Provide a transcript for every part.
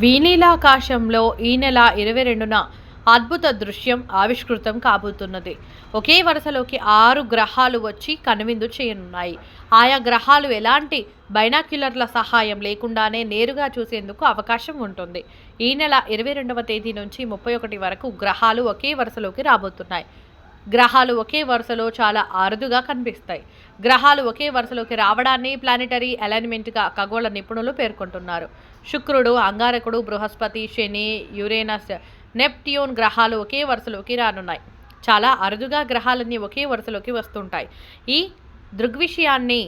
వీనీలాకాశంలో ఈ నెల ఇరవై రెండున అద్భుత దృశ్యం ఆవిష్కృతం కాబోతున్నది. ఒకే వరుసలోకి ఆరు గ్రహాలు వచ్చి కనువిందు చేయనున్నాయి. ఆయా గ్రహాలు ఎలాంటి బైనాక్యులర్ల సహాయం లేకుండానే నేరుగా చూసేందుకు అవకాశం ఉంటుంది. ఈ నెల ఇరవై రెండవ తేదీ నుంచి ముప్పై ఒకటి వరకు గ్రహాలు ఒకే వరుసలోకి రాబోతున్నాయి. గ్రహాలు ఒకే వరుసలో చాలా అరుదుగా కనిపిస్తాయి. గ్రహాలు ఒకే వరుసలోకి రావడాన్ని ప్లానెటరీ అలైన్మెంట్గా ఖగోళ నిపుణులు పేర్కొంటున్నారు. శుక్రుడు అంగారకుడు బృహస్పతి శని యురేనస్ నెప్ట్యూన్ గ్రహాలు ఒకే వరుసలోకి రానున్నాయి. చాలా అరుదుగా గ్రహాలన్నీ ఒకే వరుసలోకి వస్తుంటాయి. ఈ దృగ్విషయాన్ని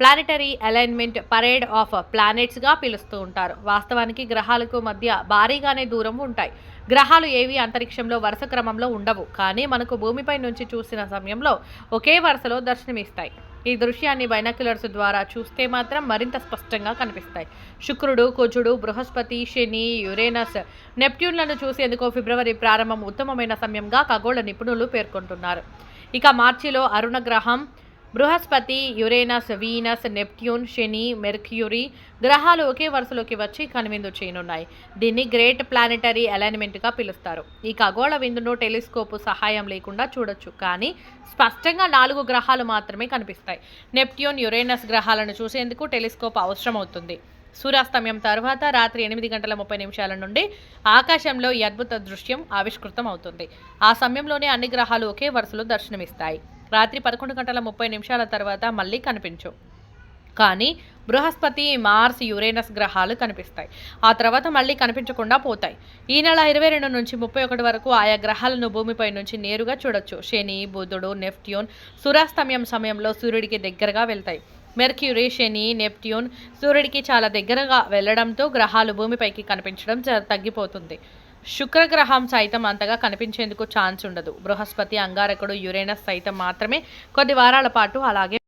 ప్లానెటరీ అలైన్మెంట్ పరేడ్ ఆఫ్ ప్లానెట్స్గా పిలుస్తూ ఉంటారు. వాస్తవానికి గ్రహాలకు మధ్య భారీగానే దూరం ఉంటాయి. గ్రహాలు ఏవి అంతరిక్షంలో వరుస క్రమంలో ఉండవు. కానీ మనకు భూమిపై నుంచి చూసిన సమయంలో ఒకే వరుసలో దర్శనమిస్తాయి. ఈ దృశ్యాన్ని బైనాక్యులర్స్ ద్వారా చూస్తే మాత్రం మరింత స్పష్టంగా కనిపిస్తాయి. శుక్రుడు కుజుడు బృహస్పతి శని యురేనస్ నెప్ట్యూన్లను చూసేందుకు ఫిబ్రవరి ప్రారంభం ఉత్తమమైన సమయంగా ఖగోళ నిపుణులు పేర్కొంటున్నారు. ఇక మార్చిలో అరుణ గ్రహం బృహస్పతి యురేనస్ వీనస్ నెప్ట్యూన్ శని మెర్క్యూరీ గ్రహాలు ఒకే వరుసలోకి వచ్చి కనువిందు చేయనున్నాయి. దీన్ని గ్రేట్ ప్లానెటరీ అలైన్మెంట్గా పిలుస్తారు. ఈ ఖగోళ విందును టెలిస్కోపు సహాయం లేకుండా చూడొచ్చు కానీ స్పష్టంగా నాలుగు గ్రహాలు మాత్రమే కనిపిస్తాయి. నెప్ట్యూన్ యురేనస్ గ్రహాలను చూసేందుకు టెలిస్కోప్ అవసరమవుతుంది. సూర్యాస్తమయం తర్వాత రాత్రి ఎనిమిది గంటల ముప్పై నిమిషాల నుండి ఆకాశంలో ఈ అద్భుత దృశ్యం ఆవిష్కృతం అవుతుంది ఆ సమయంలోనే అన్ని గ్రహాలు ఒకే వరుసలో దర్శనమిస్తాయి. రాత్రి పదకొండు గంటల ముప్పై నిమిషాల తర్వాత మళ్ళీ కనిపించు. కానీ బృహస్పతి మార్స్ యురేనస్ గ్రహాలు కనిపిస్తాయి. ఆ తర్వాత మళ్ళీ కనిపించకుండా పోతాయి. ఈ నెల ఇరవై రెండు నుంచి ముప్పై ఒకటి వరకు ఆయా గ్రహాలను భూమిపై నుంచి నేరుగా చూడొచ్చు. శని బుధుడు నెప్ట్యూన్ సూర్యాస్తమయం సమయంలో సూర్యుడికి దగ్గరగా వెళ్తాయి. మెర్క్యూరీ శని నెప్ట్యూన్ సూర్యుడికి చాలా దగ్గరగా వెళ్ళడంతో గ్రహాలు భూమిపైకి కనిపించడం తగ్గిపోతుంది. శుక్రగ్రహం సైతం అంతగా కనిపించేందుకు ఛాన్స్ ఉండదు. బృహస్పతి అంగారకుడు యురేనస్ సైతం మాత్రమే కొద్ది వారాల పాటు అలాగే